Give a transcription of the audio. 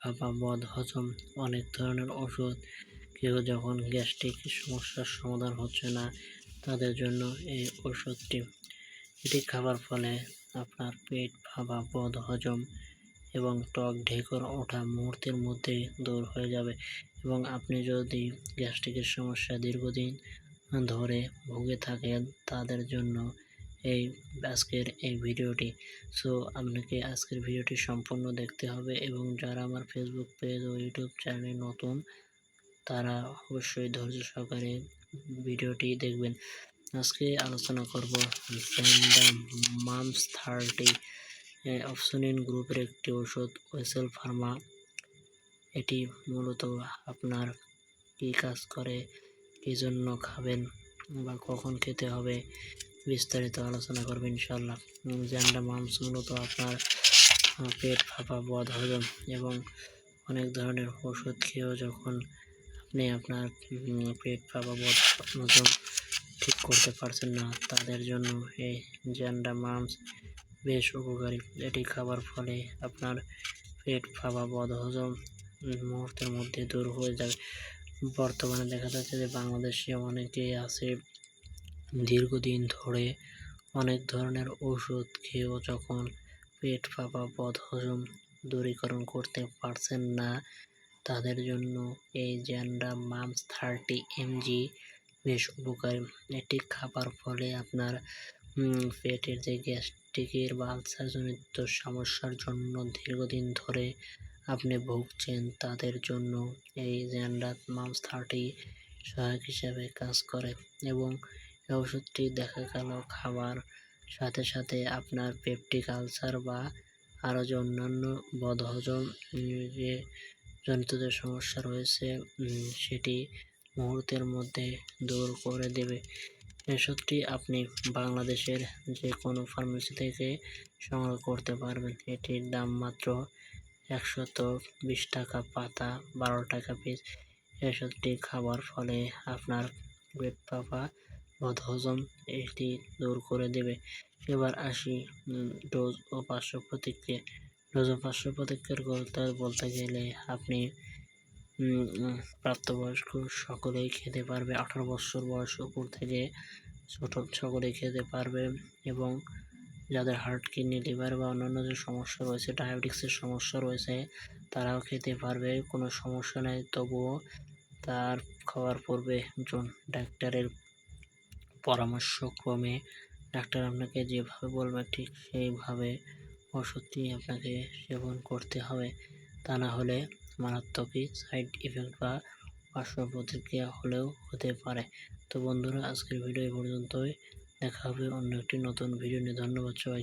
ফাঁপা বদ হজম অনেক ধরনের ওষুধ। কেউ যখন গ্যাস্ট্রিক সমস্যার সমাধান হচ্ছে না, তাদের জন্য এই ওষুধটি। এটি খাবার ফলে আপনার পেট ফাঁপা বদ হজম এবং টক ঢেকুর ওঠা মুহূর্তের মধ্যেই দূর হয়ে যাবে এবং আপনি যদি গ্যাস্ট্রিকের সমস্যা দীর্ঘদিন ধরে ভুগে থাকেন, তাদের জন্য এই আজকের এই ভিডিওটি। সো, আপনাকে আজকের ভিডিওটি সম্পূর্ণ দেখতে হবে এবং যারা আমার ফেসবুক পেজ ও ইউটিউব চ্যানেলে নতুন, তারা অবশ্যই ধৈর্য সহকারে ভিডিওটি দেখবেন। আজকে আলোচনা করব স্যান্ডা মামস থার্টি অপশনিন গ্রুপের একটি ওষুধ ওয়েসেল ফার্মা এটি মূলত আপনার কী কাজ করে, কী জন্য খাবেন বা কখন খেতে হবে বিস্তারিত আলোচনা করবে ইনশাল্লাহ জ্যান্ডা মাংস মূলত আপনার পেট ফাঁপা, বদ, হজম এবং অনেক ধরনের ওষুধ খেয়েও যখন আপনি আপনার পেট ফাঁপা, বদ, হজম ঠিক করতে পারছেন না, তাদের জন্য এই জ্যান্ডা মামস বেশ উপকারী। এটি খাবার ফলে আপনার পেট ফাঁপা, বদ, হজম মুহূর্তের মধ্যে দূর হয়ে যাবে বর্তমানে দেখা যাচ্ছে যে বাংলাদেশে অনেকেই আছে দীর্ঘদিন ধরে অনেক ধরনের ওষুধ খেয়েও যখন পেট ফাঁপা হজম দূরীকরণ করতে পারছেন না, তাদের জন্য এই জ্যান্ডা মামস থার্টি এমজি বেশ উপকারী। এটি খাবার ফলে আপনার পেটের যে গ্যাস্ট্রিকের বা আলসারজনিত সমস্যার জন্য দীর্ঘদিন ধরে আপনি ভুগছেন, তাদের জন্য এই জ্যান্ডা মামস থার্টি সহায়ক হিসাবে কাজ করে এবং ওষুধটি দেখা গেল খাবার সাথে সাথে আপনার পেপটিক আলসার বা আরও যে অন্যান্য বদহজম যে জনিত যে সমস্যা রয়েছে সেটি মুহূর্তের মধ্যে দূর করে দেবে। ওষুধটি আপনি বাংলাদেশের যে কোনো ফার্মেসি থেকে সংগ্রহ করতে পারবেন। এটির দাম মাত্র একশত বিশ টাকা পাতা, বারো টাকা পিস। ওষুধটি খাবার ফলে আপনার পেট পাপা বদহজম এটি দূর করে দেবে। এবার আসি ডোজ ও পার্শ্ব প্রতিক্রিয়া। ডোজ ও পার্শ্ব প্রতিক্রিয়ার কথা বলতে গেলে আপনি প্রাপ্তবয়স্ক সকলেই খেতে পারবে। আঠারো বছর বয়স উপর থেকে ছোট সকলেই খেতে পারবে এবং যাদের হার্ট, কিডনি, লিভার বা অন্যান্য যে সমস্যা রয়েছে ডায়াবেটিক্সের সমস্যা রয়েছে, তারাও খেতে পারবে, কোনো সমস্যা নেই। তবুও তার খাওয়ার পূর্বে একজন ডাক্তারের পরামর্শক্রমে ডাক্তার আপনাকে যেভাবে বলবে ঠিক সেইভাবে ওষুধটি আপনাকে সেবন করতে হবে। তা না হলে মারাত্মকই সাইড ইফেক্ট বা পার্শ্ব প্রতিক্রিয়া হলেও হতে পারে। তো বন্ধুরা, আজকের ভিডিও এই পর্যন্তই। দেখা হবে অন্য একটি নতুন ভিডিও নিয়ে। ধন্যবাদ সবাই